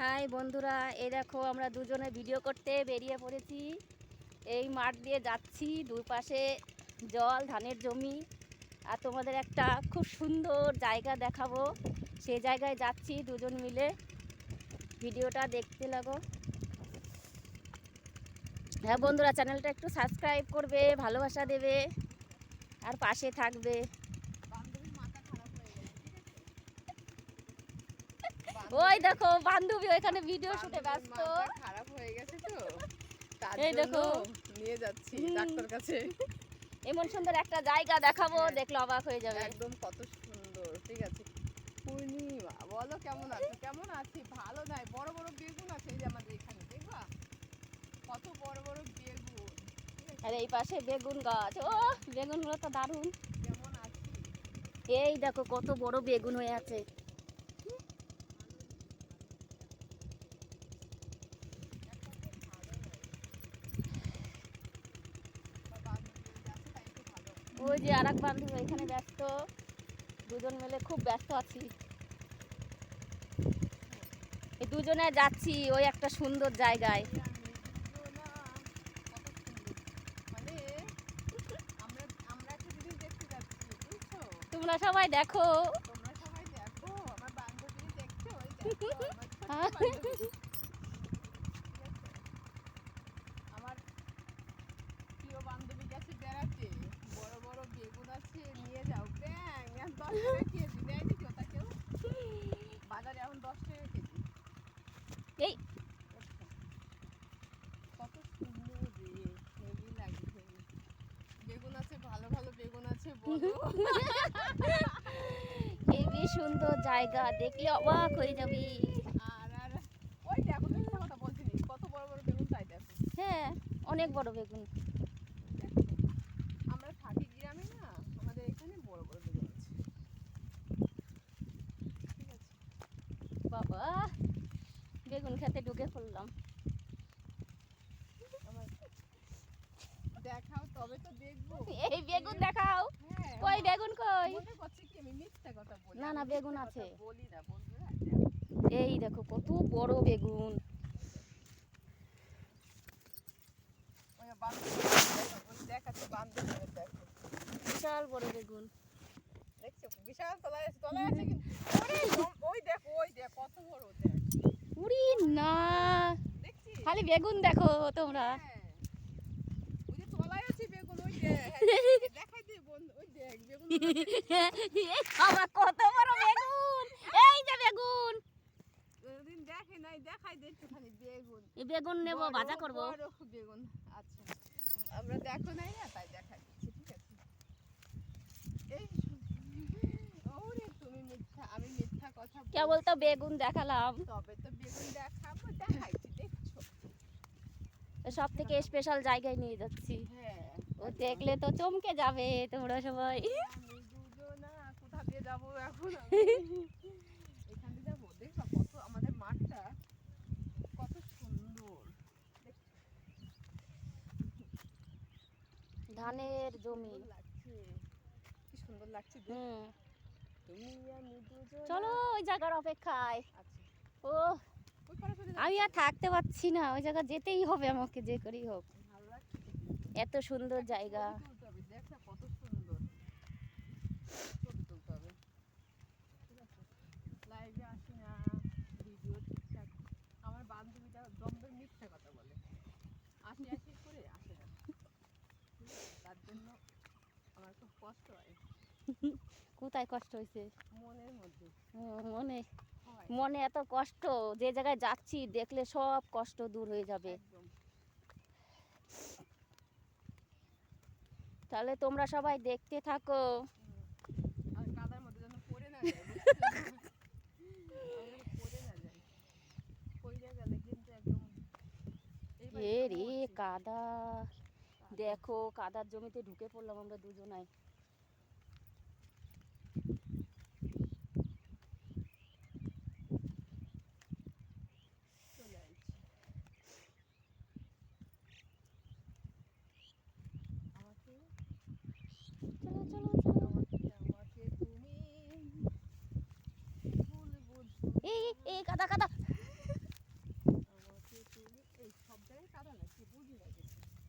High বন্ধুরা, এই দেখো আমরা দুজনে ভিডিও করতে বেরিয়ে পড়েছি। এই মাঠ দিয়ে যাচ্ছি দুই পাশে জল, ধানের জমি। আর তোমাদের একটা খুব সুন্দর জায়গা দেখাবো। সেই জায়গায় যাচ্ছি দুজন মিলে। ভিডিওটা দেখতে লাগো। হ্যাঁ বন্ধুরা, চ্যানেলটা একটু সাবস্ক্রাইব করবে, ভালোবাসা দেবে। আর পাশে থাকবে। ওই দেখো বান্ধবী ওইখানে ভিডিও শুটে ব্যস্ত। খারাপ হয়ে গেছে তো। এই দেখো। নিয়ে যাচ্ছি। ডাক্তার কাছে। এমন সুন্দর একটা জায়গা দেখাবো হ্যাঁ। দেখলে অবাক হয়ে যাবে। একদম কত সুন্দর ঠিক আছে। পূর্ণিমা বলো কেমন আছো? কেমন আছি? ভালো নাই। বড় বড় বেগুন আছে এই যে আমাদের এখানে দেখবা? কত বড় বড় বেগুন? আর এই পাশে বেগুন গাছ। ও বেগুনগুলো তো দারুণ। কেমন আছি? এই দেখো কত বড় বেগুন হয়ে আছে আমার বান্ধবী যাচ্ছে তাই একটু ভালো ওই যে আর এক বান্ধবী এখানে ব্যস্ত, দুজন মিলে খুব ব্যস্ত আছি। এই দুজনে যাচ্ছি ওই একটা সুন্দর জায়গায়। তোমরা সবাই দেখো। আমার প্রিয় বান্ধবী গেছে বেড়াতে বড় বড় বেগুন আছে নিয়ে যাও। ব্যাং এখন দশ টাকা কেজি। দেয় নাকি ওটা কেউ? বাজারে এখন দশ টাকা কেজি। এই। কত সুন্দর হেভি লাগে হেভি। বেগুন আছে ভালো ভালো বেগুন আছে বড় হেবি সুন্দর জায়গা দেখলে অবাক হয়ে যাবি। আর আর ওই দেখো মিথ্যা কথা বলছিলি কত বড় বড় বেগুন তাই দেখো হ্যাঁ অনেক বড় বেগুন আমরা থাকি গ্রামে না আমাদের এখানে বড় বড় বেগুন আছে ঠিক আছে বাবা ঢুকে পড়লাম দেখাও তবে তো দেখব। এই বেগুন দেখাও। হ্যাঁ কই বেগুন কই? না, না, বেগুন আছে। এই দেখো কত বড় বেগুন। বিশাল বড় বেগুন। দেখছ? বিশাল তলায় আছে তলায় আছে কিন্তু ওই দেখো ওই দেখ কত বড় দেখ। উড়ি না। খালি বেগুন দেখো তোমরা। হ্যাঁ। বেগুন আমার কত বড় বেগুন। এই যে বেগুন। দেখে নাই দেখাই দে একটুখানি বেগুন। নেব ভাজা করব। বেগুন আচ্ছা। আমরা দেখো নাই না তাই দেখাই দিচ্ছি ঠিক আছে এই ওরে তুমি মিথ্যা আমি মিথ্যা কথা বলছি। কেবল তো বেগুন দেখালাম। তবে তো বেগুন দেখাবো দেখাইছি দেখছ? সব থেকে স্পেশাল জায়গায় নিয়ে যাচ্ছি। হ্যাঁ ও দেখলে তো চমকে যাবে তোমরা সবাই। কোথা দিয়ে যাব এখন এখান দিয়ে যাব দেখবা কত আমাদের মাঠটা কত সুন্দর। ধানের জমি। লাগছে কি সুন্দর লাগছে হুম। তুমি আমি দুজন চলো। ওই জায়গার অপেক্ষায়। আচ্ছা। ও। আমি আর থাকতে পারছি না ওই জায়গা যেতেই হবে আমাকে যে করেই হোক। এত সুন্দর জায়গা। আমার বান্ধবীটা দমদম মিথ্যা কথা বলে। আসি আসি করে আসে না। তার জন্য আমার খুব কষ্ট হয়। কোথায় কষ্ট হয়েছে? মনের মধ্যে। মনে মনে এত কষ্ট যে জায়গায় যাচ্ছি দেখলে সব কষ্ট দূর হয়ে যাবে। তাহলে তোমরা সবাই দেখতে থাকো। এ রে কাদা। দেখো কাদার জমিতে ঢুকে পড়লাম আমরা দুজনাই।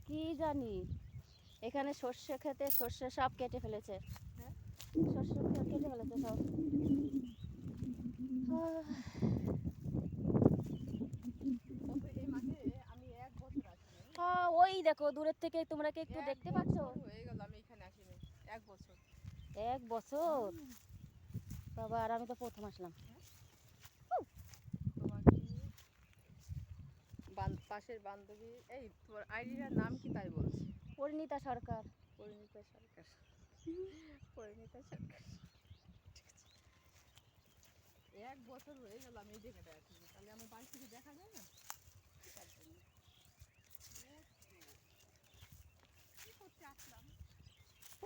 কি জানি এখানে সর্ষে খেতে সর্ষে সব কেটে ফেলেছে। সর্ষে কেটে ফেলেছে সব ওই দেখো দূরের থেকে তোমরা কি একটু দেখতে পাচ্ছ? হয়ে গেল আমি এখানে আসিনি। এক বছর। এক বছর? বাবা আর আমি তো প্রথম আসলাম। পাশের বান্ধবী এই তোমার আইডিটার নাম কি তাই বলছি? পরিণীতা সরকার। পরিণীতা সরকার। পরিণীতা সরকার এক বছর হয়ে গেল আমি এই জায়গাটায় আছি। তাহলে আমার বাড়ি থেকে দেখা যায় না? তার জন্য। কি করতে আসলাম?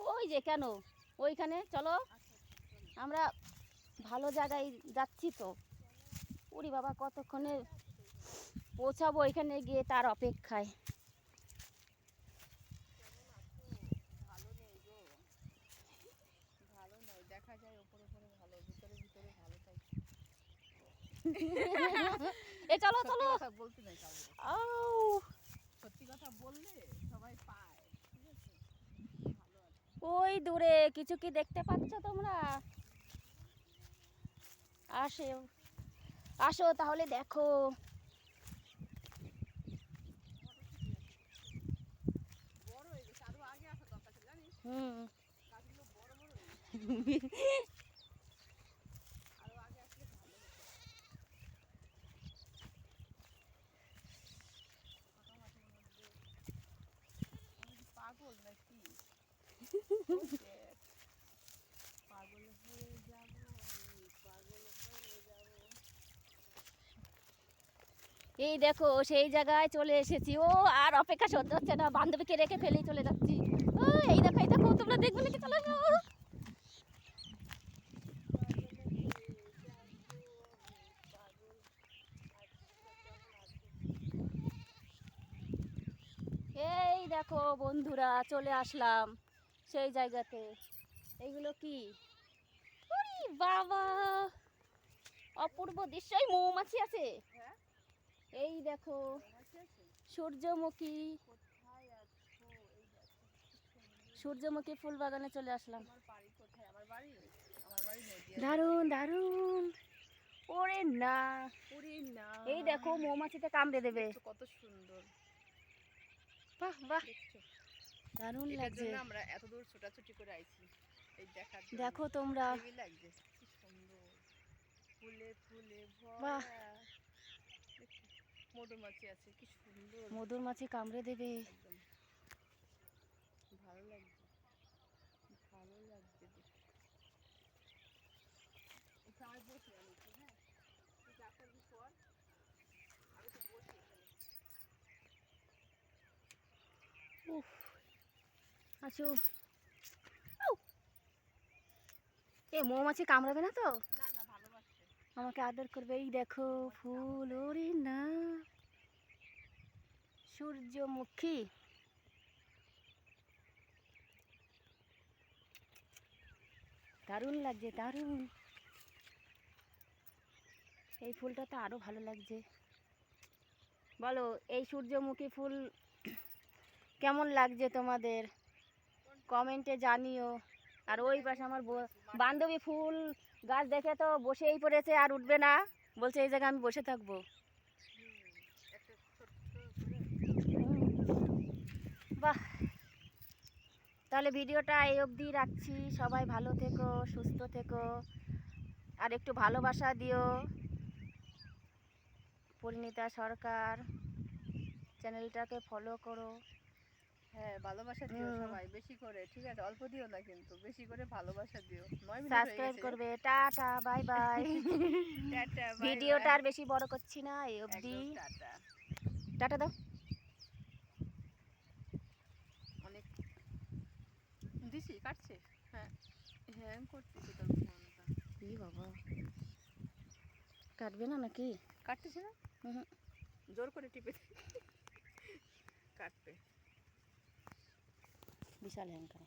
ওই যে কেন? ওইখানে? চলো। আমরা ভালো জায়গায় যাচ্ছি তো। উরি বাবা কতক্ষণে পৌঁছাবো এখানে গিয়ে তার অপেক্ষায় কেমন আছো? ভালো নেই গো ভালো নয় দেখা যায় ওপরে ওপরে ভালো ভিতরে ভিতরে ভালো তাই এ চলো চলো। বলতে নাই আউ সত্যি কথা বললে সবাই পায় ঠিক আছে? ভালো আছে ওই দূরে কিছু কি দেখতে পাচ্ছ তোমরা? আসে আসো তাহলে দেখো। হুম গাছগুলো বড় বড় হয়ে গেছে আরও আগে আসলে ভালো হতো ফাঁকা মাঠের মধ্যে আমি কি পাগল নাকি ও দেখ, পাগল হয়ে যাব পাগল হয়ে যাব এই দেখো, সেই জায়গায় চলে এসেছি। ও, আর অপেক্ষা সহ্য হচ্ছে না। বান্ধবীকে রেখে ফেলেই চলে যাচ্ছি। এই দেখো এই দেখো, তোমরা দেখবে নাকি? চলে আসো এই দেখো, বন্ধুরা, চলে আসলাম। সেই জায়গাতে। এইগুলো কি? ওরে বাবা! অপূর্ব দৃশ্য। এই মৌমাছি আছে। এই দেখো সূর্যমুখী। সূর্যমুখী ফুল বাগানে চলে আসলাম। নদিয়া দারুণ দারুণ। ওরে না। এই দেখো মৌমাছিতে কামড়ে দেবে। কত সুন্দর। বাহ বাহ। দারুণ লাগছে। আমরা এত দূর ছোটাছুটি করে আইছি। এই দেখার দেখো তোমরা। লাগছে কি সুন্দর। ফুলে ফুলে। ভরা? মধুমাছি আছে কি সুন্দর। মধুর মাছি কামড়ে দেবে। ভালো লাগছে ভালো লাগছে দেখতে। একটু আমি হ্যাঁ তুই যা আমি তো বসি এখানে। উফ। আছো এ মৌমাছি কামড়াবে না তো? আমাকে আদর করবে। এই দেখো ফুল ওরে না। সূর্যমুখী। দারুণ লাগছে দারুণ। এই ফুলটা তো আরও ভালো লাগছে। বলো এই সূর্যমুখী ফুল কেমন লাগছে তোমাদের? কমেন্টে জানিও। আর ওই পাশে আমার বান্ধবী ফুল গাছ দেখে তো বসেই পড়েছে আর উঠবে না। বলছে এই জায়গায় আমি বসে থাকব। বাহ। তাহলে ভিডিওটা এই অবধি রাখছি। সবাই ভালো থেকো, সুস্থ থেকো। আর একটু ভালোবাসা দিও। পরিণীতা সরকার, চ্যানেলটাকে ফলো করো। হ্যাঁ ভালোবাসা দিও। সবাই বেশি করে ঠিক আছে? অল্প দিও না কিন্তু বেশি করে ভালোবাসা দিও। সাবস্ক্রাইব। করবে। টাটা বাই বাই টাটা, ভিডিওটা। আর বেশি বড় করছি না এই অবধি। টাটা। টাটা দাও। অনেক দিছি কাটছে? হ্যাঁ। হ্যাং করতেছে তোর ফোনটা ই বাবা। কাটবে না নাকি? কাটতেছে না? হুম। জোর করে টিপে। কাটবে। বিশাল হ্যাং করা